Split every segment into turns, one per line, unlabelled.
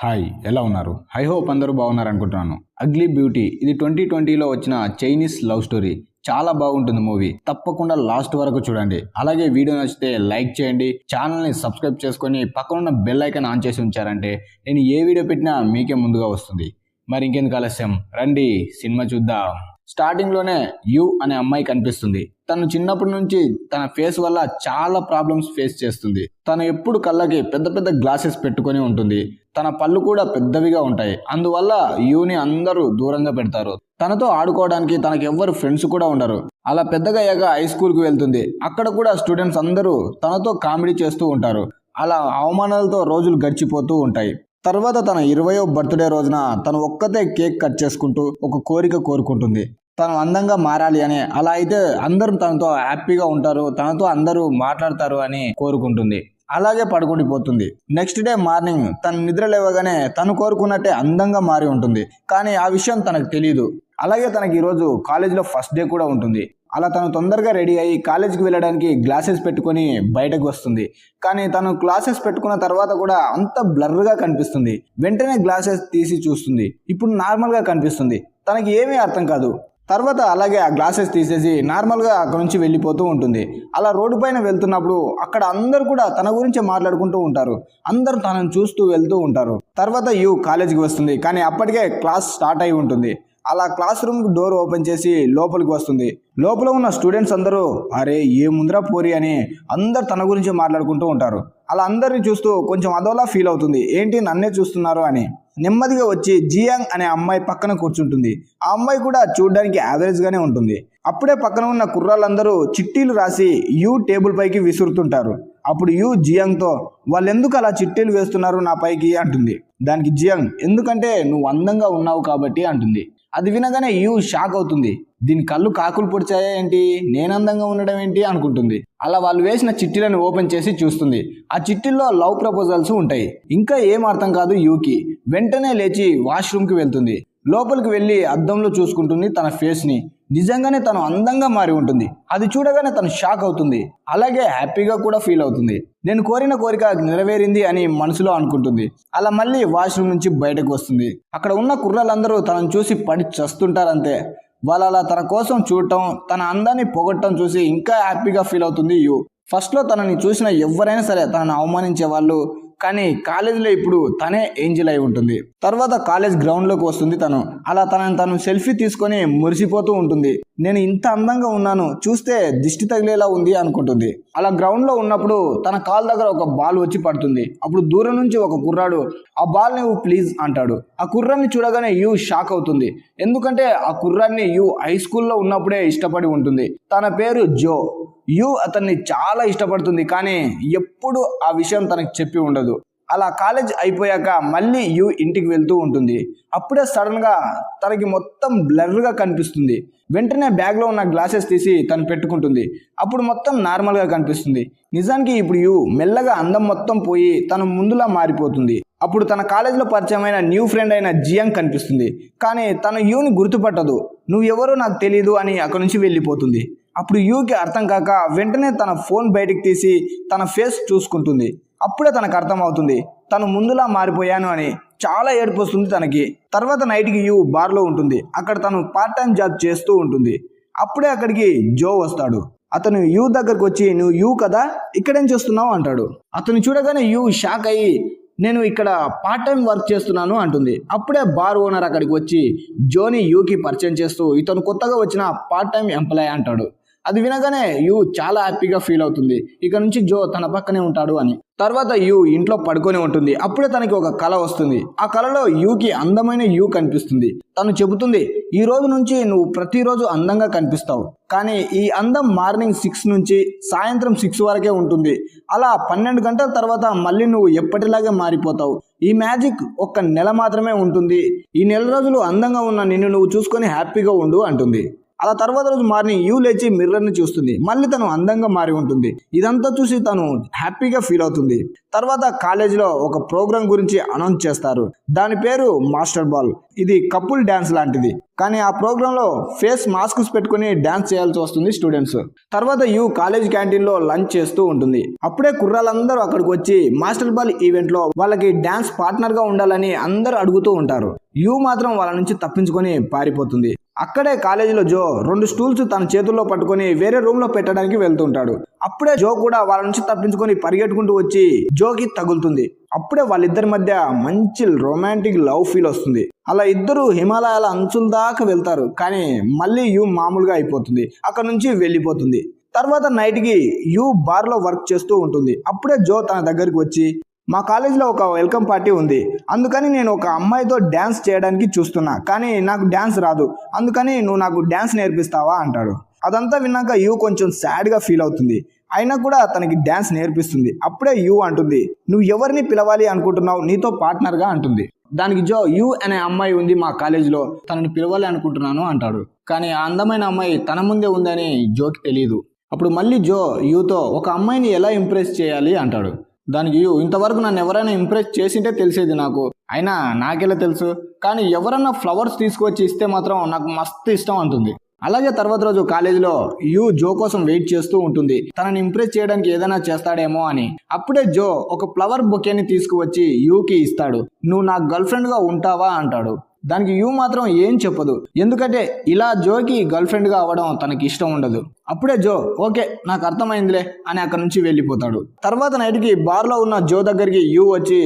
Hi ఎలా ఉన్నారు? I hope అందరూ బాగున్నారు అనుకుంటున్నాను అగ్లీ బ్యూటీ ఇది ట్వంటీ ట్వంటీలో వచ్చిన చైనీస్ లవ్ స్టోరీ చాలా బాగుంటుంది మూవీ తప్పకుండా లాస్ట్ వరకు చూడండి. అలాగే వీడియో నచ్చితే లైక్ చేయండి. ఛానల్ని సబ్స్క్రైబ్ చేసుకొని పక్కనున్న బెల్ ఐకాన్ ఆన్ చేసి ఉంచారంటే నేను ఏ వీడియో పెట్టినా మీకే ముందుగా వస్తుంది. మరి ఇంకెందుకు ఆలస్యం? రండి సినిమా చూద్దాం. స్టార్టింగ్లోనే యు అనే అమ్మాయి కనిపిస్తుంది. తను చిన్నప్పటి నుంచి తన ఫేస్ వల్ల చాలా ప్రాబ్లమ్స్ ఫేస్ చేస్తుంది. తను ఎప్పుడు కళ్ళకి పెద్ద పెద్ద గ్లాసెస్ పెట్టుకొని ఉంటుంది. తన పళ్ళు కూడా పెద్దవిగా ఉంటాయి. అందువల్ల యూని అందరూ దూరంగా పెడతారు. తనతో ఆడుకోవడానికి తనకి ఎవ్వరు ఫ్రెండ్స్ కూడా ఉండరు. అలా పెద్దగా అయ్యాక హై స్కూల్కి వెళ్తుంది. అక్కడ కూడా స్టూడెంట్స్ అందరూ తనతో కామెడీ చేస్తూ ఉంటారు. అలా అవమానాలతో రోజులు గడిచిపోతూ ఉంటాయి. తర్వాత తన ఇరవయో బర్త్డే రోజున తను ఒక్కతే కేక్ కట్ చేసుకుంటూ ఒక కోరిక కోరుకుంటుంది. తను అందంగా మారాలి అని అలా అయితే అందరూ తనతో హ్యాపీగా ఉంటారు తనతో అందరూ మాట్లాడతారు అని కోరుకుంటుంది. అలాగే పడుకుండిపోతుంది నెక్స్ట్ డే మార్నింగ్ తను నిద్ర లేవగానే తను కోరుకున్నట్టే అందంగా మారి ఉంటుంది. కానీ ఆ విషయం తనకు తెలియదు అలాగే తనకి ఈరోజు కాలేజీలో ఫస్ట్ డే కూడా ఉంటుంది. అలా తను తొందరగా రెడీ అయ్యి కాలేజీకి వెళ్ళడానికి గ్లాసెస్ పెట్టుకొని బయటకు వస్తుంది. కానీ తను గ్లాసెస్ పెట్టుకున్న తర్వాత కూడా అంత బ్లర్గా కనిపిస్తుంది. వెంటనే గ్లాసెస్ తీసి చూస్తుంది. ఇప్పుడు నార్మల్గా కనిపిస్తుంది. తనకి ఏమీ అర్థం కాదు. తర్వాత అలాగే ఆ గ్లాసెస్ తీసేసి నార్మల్గా అక్కడ నుంచి వెళ్ళిపోతూ ఉంటుంది. అలా రోడ్డు పైన వెళ్తున్నప్పుడు అక్కడ అందరూ కూడా తన గురించి మాట్లాడుకుంటూ ఉంటారు. అందరూ తనను చూస్తూ వెళ్తూ ఉంటారు. తర్వాత యూ కాలేజీకి వస్తుంది. కానీ అప్పటికే క్లాస్ స్టార్ట్ అయి ఉంటుంది. అలా క్లాస్ రూమ్ డోర్ ఓపెన్ చేసి లోపలికి వస్తుంది. లోపల ఉన్న స్టూడెంట్స్ అందరూ అరే ఏ ముందరా పోరి అని అందరు తన గురించి మాట్లాడుకుంటూ ఉంటారు. అలా అందరిని చూస్తూ కొంచెం అదోలా ఫీల్ అవుతుంది. ఏంటి నన్నే చూస్తున్నారు అని నెమ్మదిగా వచ్చి జియాంగ్ అనే అమ్మాయి పక్కన కూర్చుంటుంది. ఆ అమ్మాయి కూడా చూడడానికి యావరేజ్గానే ఉంటుంది. అప్పుడే పక్కన ఉన్న కుర్రాళ్ళందరూ చిట్టీలు రాసి యూ టేబుల్ పైకి విసురుతుంటారు. అప్పుడు యూ జియాంగ్తో వాళ్ళు ఎందుకు అలా చిట్టీలు వేస్తున్నారు నా పైకి? అంటుంది. దానికి జియాంగ్ ఎందుకంటే నువ్వు అందంగా ఉన్నావు కాబట్టి అంటుంది. అది వినగానే యూ షాక్ అవుతుంది. దీని కళ్ళు కాకులు పొడిచాయా ఏంటి? నేను అందంగా ఉండడం ఏంటి? అనుకుంటుంది. అలా వాళ్ళు వేసిన చిట్టీలను ఓపెన్ చేసి చూస్తుంది. ఆ చిట్టీల్లో లవ్ ప్రపోజల్స్ ఉంటాయి. ఇంకా ఏం అర్థం కాదు యూకి. వెంటనే లేచి వాష్రూమ్కి వెళ్తుంది. లోపలికి వెళ్ళి అద్దంలో చూసుకుంటుంది తన ఫేస్ని. నిజంగానే తను అందంగా మారి ఉంటుంది. అది చూడగానే తను షాక్ అవుతుంది. అలాగే హ్యాపీగా కూడా ఫీల్ అవుతుంది. నేను కోరిన కోరిక నెరవేరింది అని మనసులో అనుకుంటుంది. అలా మళ్ళీ వాష్రూమ్ నుంచి బయటకు వస్తుంది. అక్కడ ఉన్న కుర్రాలందరూ తనను చూసి పడి చస్తుంటారంతే. వాళ్ళు అలా తన కోసం చూడటం తన అందాన్ని పొగట్టడం చూసి ఇంకా హ్యాపీగా ఫీల్ అవుతుంది. యూ ఫస్ట్లో తనని చూసిన ఎవరైనా సరే తనను అవమానించే వాళ్ళు కానీ కాలేజీలో ఇప్పుడు తనే ఏంజిల్ అయి ఉంటుంది. తర్వాత కాలేజ్ గ్రౌండ్లోకి వస్తుంది తను. అలా తనని తను సెల్ఫీ తీసుకొని మురిసిపోతూ ఉంటుంది. నేను ఇంత అందంగా ఉన్నాను చూస్తే దిష్టి తగిలేలా ఉంది అనుకుంటుంది. అలా గ్రౌండ్లో ఉన్నప్పుడు తన కాల్ దగ్గర ఒక బాల్ వచ్చి పడుతుంది. అప్పుడు దూరం నుంచి ఒక కుర్రాడు ఆ బాల్ నువ్వు ప్లీజ్ అంటాడు. ఆ కుర్రాన్ని చూడగానే యూ షాక్ అవుతుంది. ఎందుకంటే ఆ కుర్రాన్ని యూ హై స్కూల్లో ఉన్నప్పుడే ఇష్టపడి ఉంటుంది. తన పేరు జో. యు అతన్ని చాలా ఇష్టపడుతుంది కానీ ఎప్పుడు ఆ విషయం తనకి చెప్పి ఉండదు. అలా కాలేజ్ అయిపోయాక మళ్ళీ యు ఇంటికి వెళ్తూ ఉంటుంది. అప్పుడే సడన్గా తనకి మొత్తం బ్లర్గా కనిపిస్తుంది. వెంటనే బ్యాగ్లో ఉన్న గ్లాసెస్ తీసి తను పెట్టుకుంటుంది. అప్పుడు మొత్తం నార్మల్గా కనిపిస్తుంది. నిజానికి ఇప్పుడు యు మెల్లగా అందం మొత్తం పోయి తను ముందులా మారిపోతుంది. అప్పుడు తన కాలేజీలో పరిచయమైన న్యూ ఫ్రెండ్ అయిన జియాంగ్ కనిపిస్తుంది. కానీ తన యూని గుర్తుపట్టదు. నువ్వెవరో నాకు తెలియదు అని అక్కడి నుంచి వెళ్ళిపోతుంది. అప్పుడు యూకి అర్థం కాక వెంటనే తన ఫోన్ బయటికి తీసి తన ఫేస్ చూసుకుంటుంది. అప్పుడే తనకు అర్థమవుతుంది తను ముందులా మారిపోయాను అని చాలా ఏడుపు వస్తుంది తనకి. తర్వాత నైట్కి యూ బార్లో ఉంటుంది అక్కడ తను పార్ట్ టైం జాబ్ చేస్తూ ఉంటుంది. అప్పుడే అక్కడికి జో వస్తాడు. అతను యూ దగ్గరకు వచ్చి నువ్వు యూ కదా ఇక్కడేం చేస్తున్నావు? అంటాడు. అతను చూడగానే యూ షాక్ అయ్యి నేను ఇక్కడ పార్ట్ టైం వర్క్ చేస్తున్నాను అంటుంది. అప్పుడే బార్ ఓనర్ అక్కడికి వచ్చి జోని యూకి పరిచయం చేస్తూ ఇతను కొత్తగా వచ్చిన పార్ట్ టైం ఎంప్లాయ్ అంటాడు. అది వినగానే యూ చాలా హ్యాపీగా ఫీల్ అవుతుంది. ఇక నుంచి జో తన పక్కనే ఉంటాడు అని. తర్వాత యూ ఇంట్లో పడుకొని ఉంటుంది. అప్పుడే తనకి ఒక కళ వస్తుంది. ఆ కళలో యూకి అందమైన యూ కనిపిస్తుంది. తను చెబుతుంది ఈ రోజు నుంచి నువ్వు ప్రతిరోజు అందంగా కనిపిస్తావు. కానీ ఈ అందం మార్నింగ్ సిక్స్ నుంచి సాయంత్రం సిక్స్ వరకే ఉంటుంది. అలా పన్నెండు గంటల తర్వాత మళ్ళీ నువ్వు ఎప్పటిలాగే మారిపోతావు. ఈ మ్యాజిక్ ఒక్క నెల మాత్రమే ఉంటుంది. ఈ నెల రోజులు అందంగా ఉన్న నిన్ను నువ్వు చూసుకొని హ్యాపీగా ఉండు అంటుంది. అలా తర్వాత రోజు మార్నింగ్ యూ లేచి మిర్రర్ని చూస్తుంది. మళ్ళీ తను అందంగా మారి ఉంటుంది. ఇదంతా చూసి తను హ్యాపీగా ఫీల్ అవుతుంది. తర్వాత కాలేజీలో ఒక ప్రోగ్రాం గురించి అనౌన్స్ చేస్తారు. దాని పేరు మాస్టర్ బాల్. ఇది కపుల్ డ్యాన్స్ లాంటిది. కానీ ఆ ప్రోగ్రాంలో ఫేస్ మాస్క్స్ పెట్టుకుని డ్యాన్స్ చేయాల్సి వస్తుంది స్టూడెంట్స్. తర్వాత యూ కాలేజ్ క్యాంటీన్లో లంచ్ చేస్తూ ఉంటుంది. అప్పుడే కుర్రాళ్ళందరూ అక్కడికి వచ్చి మాస్టర్ బాల్ ఈవెంట్లో వాళ్ళకి డ్యాన్స్ పార్ట్నర్గా ఉండాలని అందరూ అడుగుతూ ఉంటారు. యూ మాత్రం వాళ్ళ నుంచి తప్పించుకొని పారిపోతుంది. అక్కడే కాలేజీలో జో రెండు స్టూల్స్ తన చేతుల్లో పట్టుకొని వేరే రూమ్లో పెట్టడానికి వెళ్తుంటాడు. అప్పుడే జో కూడా వాళ్ళ నుంచి తప్పించుకొని పరిగెట్టుకుంటూ వచ్చి జోకి తగులుతుంది. అప్పుడే వాళ్ళిద్దరి మధ్య మంచి రొమాంటిక్ లవ్ ఫీల్ వస్తుంది. అలా ఇద్దరు హిమాలయాల అంచుల దాకా వెళ్తారు. కానీ మళ్ళీ యూ మామూలుగా అయిపోతుంది. అక్కడ నుంచి వెళ్ళిపోతుంది. తర్వాత నైట్కి యూ బార్లో వర్క్ చేస్తూ ఉంటుంది. అప్పుడే జో తన దగ్గరికి వచ్చి మా కాలేజీలో ఒక వెల్కమ్ పార్టీ ఉంది. అందుకని నేను ఒక అమ్మాయితో డ్యాన్స్ చేయడానికి చూస్తున్నా. కానీ నాకు డ్యాన్స్ రాదు. అందుకని నువ్వు నాకు డ్యాన్స్ నేర్పిస్తావా అంటాడు. అదంతా విన్నాక యూ కొంచెం సాడ్గా ఫీల్ అవుతుంది. అయినా కూడా తనకి డ్యాన్స్ నేర్పిస్తుంది. అప్పుడే యూ అంటుంది. నువ్వు ఎవరిని పిలవాలి అనుకుంటున్నావు? నీతో పార్ట్నర్గా అంటుంది. దానికి జో యూ అనే అమ్మాయి ఉంది మా కాలేజీలో. తనని పిలవాలి అనుకుంటున్నాను అంటాడు. కానీ ఆ అందమైన అమ్మాయి తన ముందే ఉందని జోకి తెలియదు అప్పుడు మళ్ళీ జో యూతో ఒక అమ్మాయిని ఎలా ఇంప్రెస్ చేయాలి అంటాడు. దానికి యూ ఇంతవరకు నన్ను ఎవరైనా ఇంప్రెస్ చేసింటే తెలిసేది నాకు. అయినా నాకెలా తెలుసు? కానీ ఎవరన్నా ఫ్లవర్స్ తీసుకొచ్చి ఇస్తే మాత్రం నాకు మస్తు ఇష్టం అంటుంది. అలాగే తర్వాత రోజు కాలేజీలో యూ జో కోసం వెయిట్ చేస్తూ ఉంటుంది. తనని ఇంప్రెస్ చేయడానికి ఏదైనా చేస్తాడేమో అని. అప్పుడే జో ఒక ఫ్లవర్ బొకేని తీసుకువచ్చి యూకి ఇస్తాడు. నువ్వు నా గర్ల్ ఫ్రెండ్గా ఉంటావా? అంటాడు. దానికి యూ మాత్రం ఏం చెప్పదు. ఎందుకంటే ఇలా జోకి గర్ల్ ఫ్రెండ్గా అవ్వడం తనకి ఇష్టం ఉండదు. అప్పుడే జో ఓకే నాకు అర్థమైందిలే అని అక్కడ నుంచి వెళ్ళిపోతాడు. తర్వాత నైట్కి బార్లో ఉన్న జో దగ్గరికి యూ వచ్చి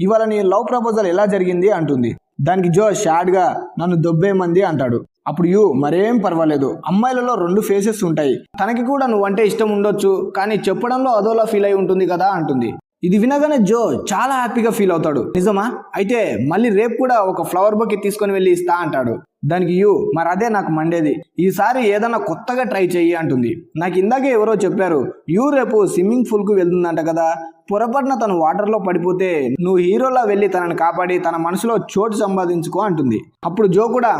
ఇవాళ నీ లవ్ ప్రపోజల్ ఎలా జరిగింది? అంటుంది. దానికి జో షాడ్గా నన్ను దొబ్బేమంది అంటాడు. అప్పుడు యూ మరేం పర్వాలేదు. అమ్మాయిలలో రెండు ఫేసెస్ ఉంటాయి. తనకి కూడా నువ్వంటే ఇష్టం ఉండొచ్చు కానీ చెప్పడంలో అదోలా ఫీల్ అయి ఉంటుంది కదా అంటుంది. ఇది వినగానే జో చాలా హ్యాపీగా ఫీల్ అవుతాడు. నిజమా? అయితే మళ్ళీ రేపు కూడా ఒక ఫ్లవర్ బొకే తీసుకొని వెళ్ళి ఇస్తా అంటాడు. దానికి యూ మరి అదే నాకు మండేది. ఈసారి ఏదైనా కొత్తగా ట్రై చెయ్యి అంటుంది. నాకు ఇందాకే ఎవరో చెప్పారు యూ రేపు స్విమ్మింగ్ పూల్కు వెళ్తుందంట కదా. పొరపాటున తను వాటర్లో పడిపోతే నువ్వు హీరోలా వెళ్ళి తనని కాపాడి తన మనసులో చోటు సంపాదించుకో అంటుంది. అప్పుడు జో కూడా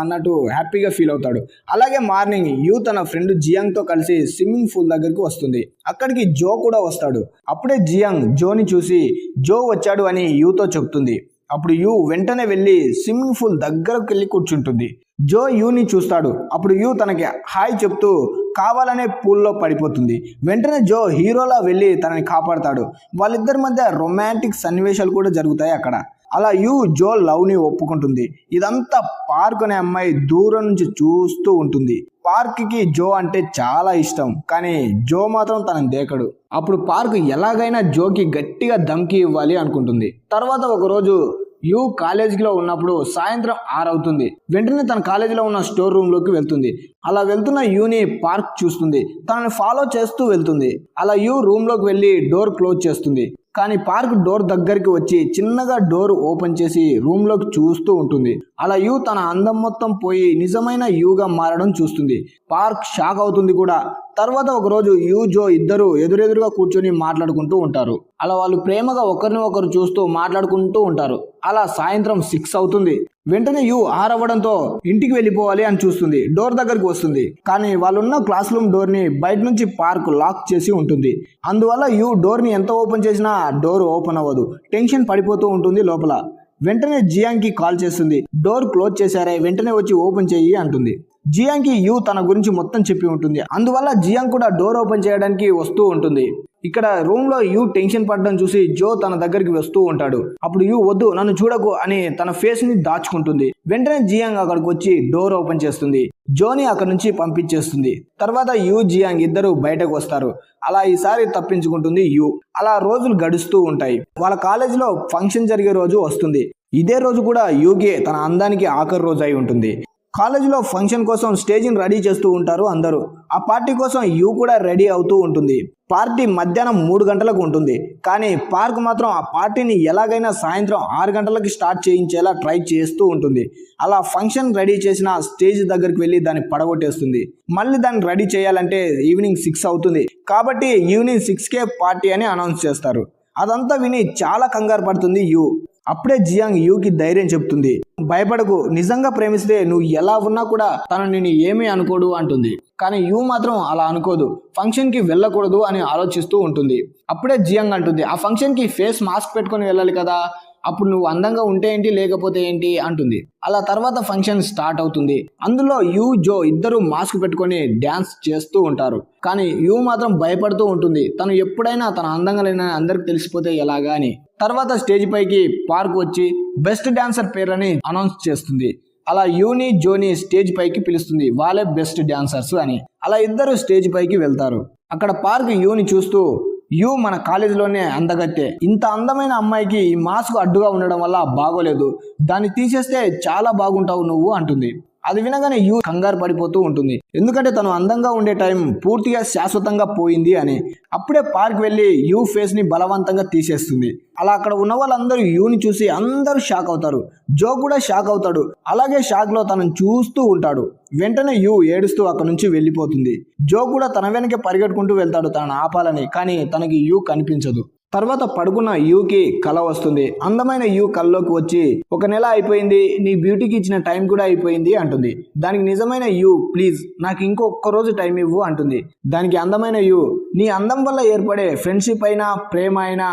అన్నట్టు హ్యాపీగా ఫీల్ అవుతాడు. అలాగే మార్నింగ్ యూ తన ఫ్రెండ్ జియాంగ్తో కలిసి స్విమ్మింగ్ పూల్ దగ్గరికి వస్తుంది. అక్కడికి జో కూడా వస్తాడు. అప్పుడే జియాంగ్ జోని చూసి జో వచ్చాడు అని యూతో చెప్తుంది. అప్పుడు యూ వెంటనే వెళ్ళి స్విమ్మింగ్ పూల్ దగ్గరకు వెళ్ళి కూర్చుంటుంది. జో యూని చూస్తాడు. అప్పుడు యూ తనకి హాయ్ చెప్తూ కావాలనే పూల్లో పడిపోతుంది. వెంటనే జో హీరోలా వెళ్ళి తనని కాపాడతాడు. వాళ్ళిద్దరి మధ్య రొమాంటిక్ సన్నివేశాలు కూడా జరుగుతాయి అక్కడ. అలా యూ జో లవ్ని ఒప్పుకుంటుంది. ఇదంతా పార్క్ అనే అమ్మాయి దూరం నుంచి చూస్తూ ఉంటుంది. పార్క్కి జో అంటే చాలా ఇష్టం. కానీ జో మాత్రం తనని దేకడు. అప్పుడు పార్క్ ఎలాగైనా జోకి గట్టిగా ధమ్కి ఇవ్వాలి అనుకుంటుంది. తర్వాత ఒకరోజు యూ కాలేజీలో ఉన్నప్పుడు సాయంత్రం ఆరవుతుంది. వెంటనే తన కాలేజీలో ఉన్న స్టోర్ రూమ్లోకి వెళ్తుంది. అలా వెళ్తున్న యూని పార్క్ చూస్తుంది. తనని ఫాలో చేస్తూ వెళ్తుంది. అలా యూ రూమ్లోకి వెళ్ళి డోర్ క్లోజ్ చేస్తుంది. కానీ పార్క్ డోర్ దగ్గరికి వచ్చి చిన్నగా డోర్ ఓపెన్ చేసి రూమ్లోకి చూస్తూ ఉంటుంది. అలా యూ తన అందం మొత్తం పోయి నిజమైన యూగా మారడం చూస్తుంది. పార్క్ షాక్ అవుతుంది కూడా. తర్వాత ఒకరోజు యూ జో ఇద్దరు ఎదురెదురుగా కూర్చొని మాట్లాడుకుంటూ ఉంటారు. అలా వాళ్ళు ప్రేమగా ఒకరిని ఒకరు చూస్తూ మాట్లాడుకుంటూ ఉంటారు. అలా సాయంత్రం సిక్స్ అవుతుంది. వెంటనే యూ ఆరవ్వడంతో ఇంటికి వెళ్ళిపోవాలి అని చూస్తుంది. డోర్ దగ్గరికి వస్తుంది. కానీ వాళ్ళున్న క్లాస్ రూమ్ డోర్ని బయట నుంచి పార్క్ లాక్ చేసి ఉంటుంది. అందువల్ల యూ డోర్ని ఎంత ఓపెన్ చేసినా డోర్ ఓపెన్ అవ్వదు. టెన్షన్ పడిపోతూ ఉంటుంది లోపల. వెంటనే జియాంగ్కి కాల్ చేస్తుంది. డోర్ క్లోజ్ చేశారే వెంటనే వచ్చి ఓపెన్ చేయి అంటుంది. జియాంగ్కి యూ తన గురించి మొత్తం చెప్పి ఉంటుంది. అందువల్ల జియాంగ్ కూడా డోర్ ఓపెన్ చేయడానికి వస్తూ ఉంటుంది. ఇక్కడ రూమ్లో యూ టెన్షన్ పడడం చూసి జో తన దగ్గరికి వస్తూ ఉంటాడు. అప్పుడు యూ వద్దు నన్ను చూడకు అని తన ఫేస్ని దాచుకుంటుంది. వెంటనే జియాంగ్ అక్కడికి వచ్చి డోర్ ఓపెన్ చేస్తుంది. జోని అక్కడ నుంచి పంపించేస్తుంది. తర్వాత యూ జియాంగ్ ఇద్దరు బయటకు వస్తారు. అలా ఈసారి తప్పించుకుంటుంది యూ. అలా రోజులు గడుస్తూ ఉంటాయి. వాళ్ళ కాలేజీలో ఫంక్షన్ జరిగే రోజు వస్తుంది. ఇదే రోజు కూడా యూగే తన అందానికి ఆఖరి రోజు అయి ఉంటుంది. కాలేజీలో ఫంక్షన్ కోసం స్టేజ్ని రెడీ చేస్తూ ఉంటారు అందరూ. ఆ పార్టీ కోసం యూ కూడా రెడీ అవుతూ ఉంటుంది. పార్టీ మధ్యాహ్నం మూడు గంటలకు ఉంటుంది. కానీ పార్క్ మాత్రం ఆ పార్టీని ఎలాగైనా సాయంత్రం ఆరు గంటలకి స్టార్ట్ చేయించేలా ట్రై చేస్తూ ఉంటుంది. అలా ఫంక్షన్ రెడీ చేసిన స్టేజ్ దగ్గరికి వెళ్ళి దాన్ని పడగొట్టేస్తుంది. మళ్ళీ దాన్ని రెడీ చేయాలంటే ఈవినింగ్ సిక్స్ అవుతుంది. కాబట్టి ఈవినింగ్ సిక్స్కే పార్టీ అని అనౌన్స్ చేస్తారు. అదంతా విని చాలా కంగారు పడుతుంది యూ. అప్పుడే జియాంగ్ యూకి ధైర్యం చెప్తుంది. భయపడకు నిజంగా ప్రేమిస్తే నువ్వు ఎలా ఉన్నా కూడా తను నిన్ను ఏమీ అనుకోడు అంటుంది. కానీ యూ మాత్రం అలా అనుకోదు. ఫంక్షన్కి వెళ్ళకూడదు అని ఆలోచిస్తూ ఉంటుంది. అప్పుడే జియాంగ్ అంటుంది ఆ ఫంక్షన్కి ఫేస్ మాస్క్ పెట్టుకొని వెళ్ళాలి కదా. అప్పుడు నువ్వు అందంగా ఉంటే ఏంటి లేకపోతే ఏంటి? అంటుంది. అలా తర్వాత ఫంక్షన్ స్టార్ట్ అవుతుంది. అందులో యూ జో ఇద్దరు మాస్క్ పెట్టుకొని డ్యాన్స్ చేస్తూ ఉంటారు. కానీ యూ మాత్రం భయపడుతూ ఉంటుంది. తను ఎప్పుడైనా తన అందంగా లేనని అందరికి తెలిసిపోతే ఎలాగా అని. తర్వాత స్టేజ్ పైకి పార్క్ వచ్చి బెస్ట్ డాన్సర్ పేర్లని అనౌన్స్ చేస్తుంది. అలా యూని జోని స్టేజ్ పైకి పిలుస్తుంది. వాళ్ళే బెస్ట్ డాన్సర్స్ అని. అలా ఇద్దరు స్టేజ్ పైకి వెళ్తారు. అక్కడ పార్క్ యూని చూస్తూ యూ మన కాలేజీలోనే అందగత్తే. ఇంత అందమైన అమ్మాయికి ఈ మాస్క్ అడ్డుగా ఉండడం వల్ల బాగోలేదు. దాన్ని తీసేస్తే చాలా బాగుంటావు నువ్వు అంటుంది. అది వినగానే యూ కంగారు పడిపోతూ ఉంటుంది. ఎందుకంటే తను అందంగా ఉండే టైం పూర్తిగా శాశ్వతంగా పోయింది అని. అప్పుడే పార్క్ వెళ్ళి యూ ఫేస్ని బలవంతంగా తీసేస్తుంది. అలా అక్కడ ఉన్న వాళ్ళందరూ యూని చూసి అందరూ షాక్ అవుతారు. జో కూడా షాక్ అవుతాడు. అలాగే షాక్లో తనను చూస్తూ ఉంటాడు. వెంటనే యూ ఏడుస్తూ అక్కడ నుంచి వెళ్ళిపోతుంది. జో కూడా తన వెనకే పరిగెట్టుకుంటూ వెళ్తాడు తనను ఆపాలని. కానీ తనకి యూ కనిపించదు. తర్వాత పడుకున్న యూకి కళ వస్తుంది. అందమైన యూ కళ్ళలోకి వచ్చి ఒక నెల అయిపోయింది నీ బ్యూటీకి ఇచ్చిన టైం కూడా అయిపోయింది అంటుంది. దానికి నిజమైన యూ ప్లీజ్ నాకు ఇంకో ఒక్క రోజు టైం ఇవ్వు అంటుంది. దానికి అందమైన యూ నీ అందం వల్ల ఏర్పడే ఫ్రెండ్షిప్ అయినా ప్రేమ అయినా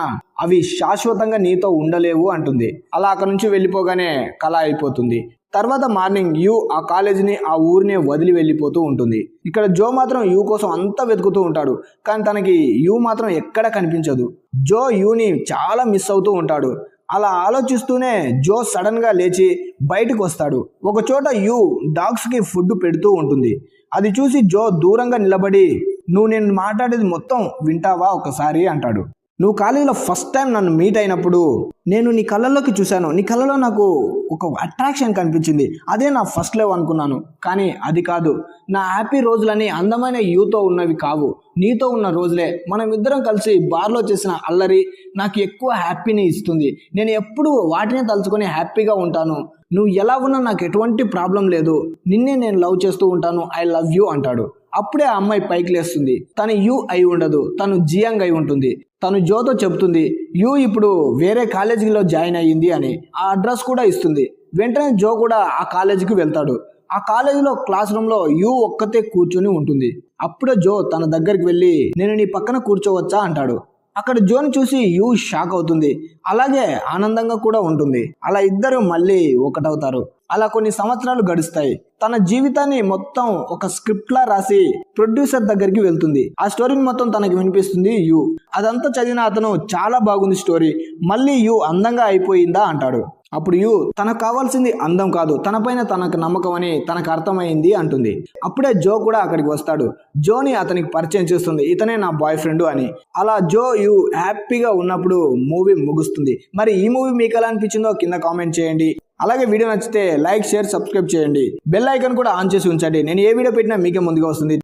అవి శాశ్వతంగా నీతో ఉండలేవు అంటుంది. అలా అక్కడ నుంచి వెళ్ళిపోగానే కళ అయిపోతుంది. తర్వాత మార్నింగ్ యూ ఆ కాలేజీని ఆ ఊరిని వదిలి వెళ్ళిపోతూ ఉంటుంది. ఇక్కడ జో మాత్రం యూ కోసం అంతా వెతుకుతూ ఉంటాడు. కానీ తనకి యూ మాత్రం ఎక్కడ కనిపించదు. జో యూని చాలా మిస్ అవుతూ ఉంటాడు. అలా ఆలోచిస్తూనే జో సడన్గా లేచి బయటకు వస్తాడు. ఒకచోట యూ డాగ్స్కి ఫుడ్ పెడుతూ ఉంటుంది. అది చూసి జో దూరంగా నిలబడి నువ్వు నేను మాట్లాడేది మొత్తం వింటావా ఒకసారి? అంటాడు. నువ్వు కాలేజీలో ఫస్ట్ టైం నన్ను మీట్ అయినప్పుడు నేను నీ కళ్ళల్లోకి చూశాను. నీ కళ్ళలో నాకు ఒక అట్రాక్షన్ కనిపించింది. అదే నా ఫస్ట్ లవ్ అనుకున్నాను. కానీ అది కాదు. నా హ్యాపీ రోజులని అందమైన యూతో ఉన్నవి కావు. నీతో ఉన్న రోజులే మనం ఇద్దరం కలిసి బార్లో చేసిన అల్లరి నాకు ఎక్కువ హ్యాపీని ఇస్తుంది. నేను ఎప్పుడు వాటిని తలుచుకొని హ్యాపీగా ఉంటాను. నువ్వు ఎలా ఉన్నా నాకు ఎటువంటి ప్రాబ్లం లేదు. నిన్నే నేను లవ్ చేస్తూ ఉంటాను. ఐ లవ్ యూ అంటాడు. అప్పుడే ఆ అమ్మాయి పైకి లేస్తుంది. తను యూ అయి ఉండదు. తను జియాంగ్ అయి ఉంటుంది. తను జోతో చెప్తుంది యూ ఇప్పుడు వేరే కాలేజీలో జాయిన్ అయ్యింది అని. ఆ అడ్రస్ కూడా ఇస్తుంది. వెంటనే జో కూడా ఆ కాలేజీకి వెళ్తాడు. ఆ కాలేజీలో క్లాస్ రూమ్లో యూ ఒక్కతే కూర్చొని ఉంటుంది. అప్పుడే జో తన దగ్గరికి వెళ్ళి నేను నీ పక్కన కూర్చోవచ్చా? అంటాడు. అక్కడ జోని చూసి యూ షాక్ అవుతుంది. అలాగే ఆనందంగా కూడా ఉంటుంది. అలా ఇద్దరు మళ్ళీ ఒకటవుతారు. అలా కొన్ని సంవత్సరాలు గడుస్తాయి. తన జీవితాన్ని మొత్తం ఒక స్క్రిప్ట్ లా రాసి ప్రొడ్యూసర్ దగ్గరికి వెళ్తుంది. ఆ స్టోరీని మొత్తం తనకి వినిపిస్తుంది యు. అదంతా చదివిన అతను చాలా బాగుంది స్టోరీ. మళ్ళీ యు అందంగా అయిపోయిందా అంటాడు. అప్పుడు యు తనకు కావాల్సింది అందం కాదు. తనపైన తనకు నమ్మకం అని తనకు అర్థమైంది అంటుంది. అప్పుడే జో కూడా అక్కడికి వస్తాడు. జోని అతనికి పరిచయం చేస్తుంది. ఇతనే నా బాయ్ ఫ్రెండ్ అని. అలా జో యు హ్యాపీగా ఉన్నప్పుడు మూవీ ముగుస్తుంది. మరి ఈ మూవీ మీకు ఎలా అనిపించిందో కింద కామెంట్ చేయండి. అలాగే వీడియో నచ్చితే లైక్ షేర్ సబ్స్క్రైబ్ చేయండి. బెల్ ఐకన్ కూడా ఆన్ చేసి ఉంచండి. నేను ఏ వీడియో పెట్టినా మీకే ముందుగా వస్తుంది.